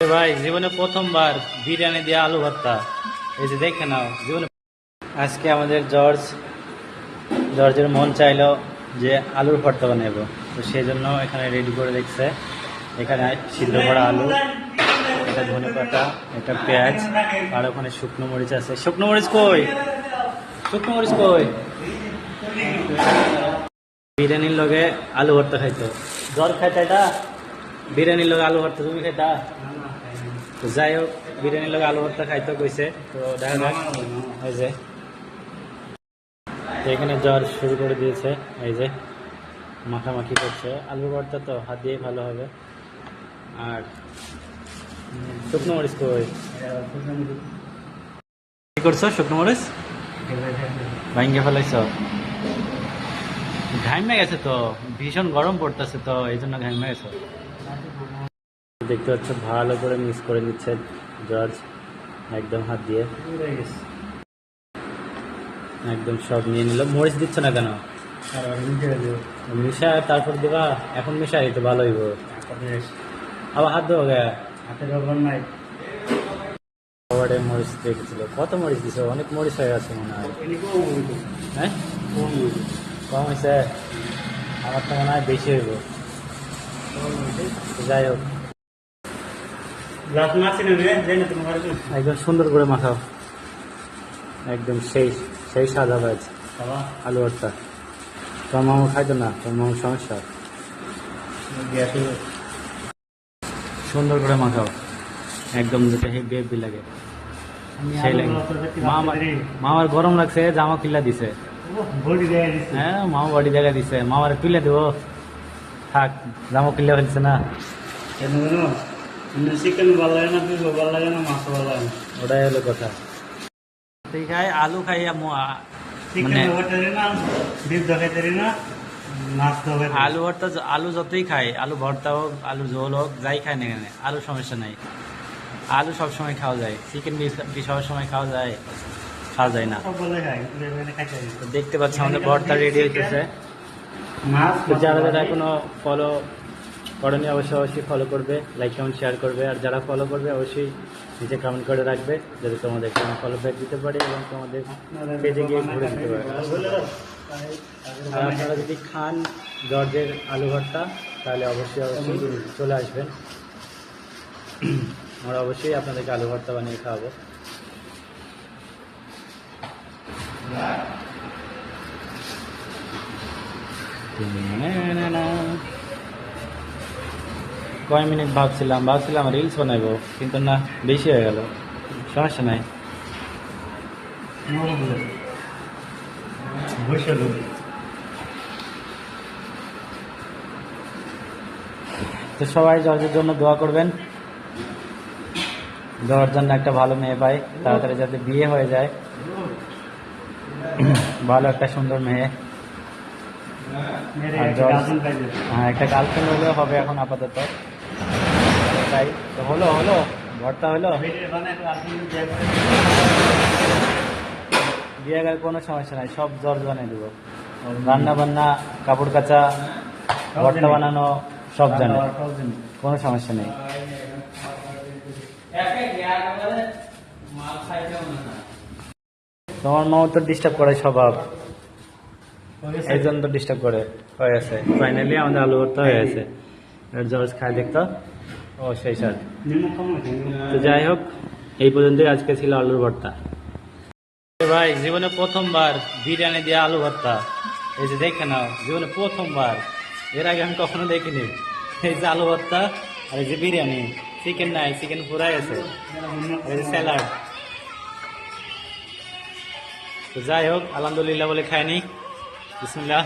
ভাই, জীবনে প্রথমবার বিরিয়ানি দিয়ে আলু ভর্তা। এই যে দেখে নাও, জীবনে আজকে আমাদের জর্জ, জর্জের মন চাইলো যে আলুর ভর্তা বানাবো তো সেই জন্য এখানে রেডি করে দেখছে এখানে সিদ্ধ করা আলু, এটা ধনে পাতা, এটা পেঁয়াজ, আর ওখানে শুকনো মরিচ আছে। শুকনো মরিচ কই? শুকনো মরিচ কই? বিরিয়ানির লগে আলু ভর্তা খাইতো। জ্বর খাইতা এটা? বিরিয়ানির লগে আলু ভর্তা তুমি খাইতা? তো যাই হোক বিরিয়ানির লগে আলু ভর্তা খাইতে কইছে তো দেখা যাক, এই যে। এখানে জ্বর শুরু করে দিয়েছে, এই যে। মাখামাখি করছে। আলু ভর্তা তো হাত দিয়ে ভালো হবে। আর শুকনো মরিচ কই? কি করছ, শুকনো মরিচ? ভাঙ্গে ফেলাইছ? ঘামে গেছে তো, ভীষণ গরম পড়তেছে তো, এই জন্য ঘামে গেছে। দেখতে পাচ্ছ, ভালো করে মিক্স করে নিচ্ছে জর্জ। একদম হাত দিয়ে। একদম সব নিয়ে নিল। মরিচ দিচ্ছ না কেন? মিশা, তারপর দিবা। এখন মিশা তো ভালো হইব। আবার হাত দেবো গে। খাবারে মরিচ দেখেছিল কত মরিচ দিছে? অনেক মরিচ হয়ে গেছে মনে হয়। হ্যাঁ? কম হয়েছে আমার তো মনে হয় বেশি হইব। যাই হোক। একদম সুন্দর করে মাখাও। একদম সেই সেই স্বাদ হবে আজ আলু ভর্তা। তোর মামু খাইতো না? তোর মামুর সমস্যা? সুন্দর করে মাখাও। একদম যেটা হেভি হেভি লাগে। সেই লাগে। মামা মামার গরম লাগছে জামা কিল্লা দিছে। হ্যাঁ মামা বডি জায়গা দিছে। মামার তুলে দেবো। থাক জামা কিল্লা ফেলছে না। চিকেন ভালো লাগে না পিস ভালো লাগে না মাছ ভালো লাগে না। ওটাই হলো কথা। তুই খাই আলু খাই মানে আলু ভর্তা আলু যতই খাই আলু ভর্তা হোক আলু ঝোল হোক যাই খাই না কেন আলু সমস্যা নাই। আলু সব সময় খাওয়া যায় চিকেন বি সব সময় খাওয়া যায় খাওয়া যায় না। এখানে দেখতে পাচ্ছি আমাদের ভর্তা রেডি হইতেছে। মাছ যারা যারা এখনও ফলো করেনি অবশ্যই অবশ্যই ফলো করবে লাইক কমেন্ট শেয়ার করবে। আর যারা ফলো করবে, অবশ্যই নিচে কমেন্ট করে রাখবে, যাতে তোমাদের কোনো ফলো ব্যাক দিতে পারে এবং তোমাদের পেজে গিয়ে ঘুরে দিতে পারে। আর আপনারা যদি খান জর্জের আলু ভর্তা, তাহলে অবশ্যই অবশ্যই চলে আসবেন। আমরা অবশ্যই আপনাদেরকে আলু ভর্তা বানিয়ে খাওয়াবো। কয় মিনিট ভাবছিলাম ভাবছিলাম রিলস বানাবো কিন্তু না বেশি হয়ে গেল। সমস্যা নাই। তো সবাই জর্জের জন্য দোয়া করবেন। জর্জ জন্য একটা ভালো মেয়ে পায় তাড়াতাড়ি যাতে বিয়ে হয়ে যায়। ভালো একটা সুন্দর মেয়ে। হ্যাঁ একটা গার্লফ্রেন্ড হলেও হবে এখন আপাতত। তাই তো হলো হলো ভর্তা হলো। বিয়ে গেলে কোনো সমস্যা নাই সব জর্জ বানিয়ে দেবো। রান্না বান্না কাপড় কাচা ভর্তা বানানো সব জানে। কোনো সমস্যা নেই। তোমার মাও তো ডিস্টার্ব করে স্বভাব। এই জন্য তো ডিস্টার্ব করে। হয়ে গেছে ফাইনালি আমাদের আলু ভর্তা হয়ে। গেছে জর্জ খায় দেখতো। ও সেই স্যার তো যাই হোক এই পর্যন্তই আজকে ছিল আলুর ভর্তা। ভাই জীবনে প্রথমবার বিরিয়ানি দিয়ে আলু ভর্তা। এই যে দেখে নাও জীবনে প্রথমবার। এর আগে আমি কখনো দেখিনি। এই যে আলু ভর্তা আর এই যে বিরিয়ানি চিকেন নাই চিকেন পুরাই আছে এই যে স্যালাড। তো যাই হোক আলহামদুলিল্লাহ বলে খাইনি। বিসমুল্লাহ।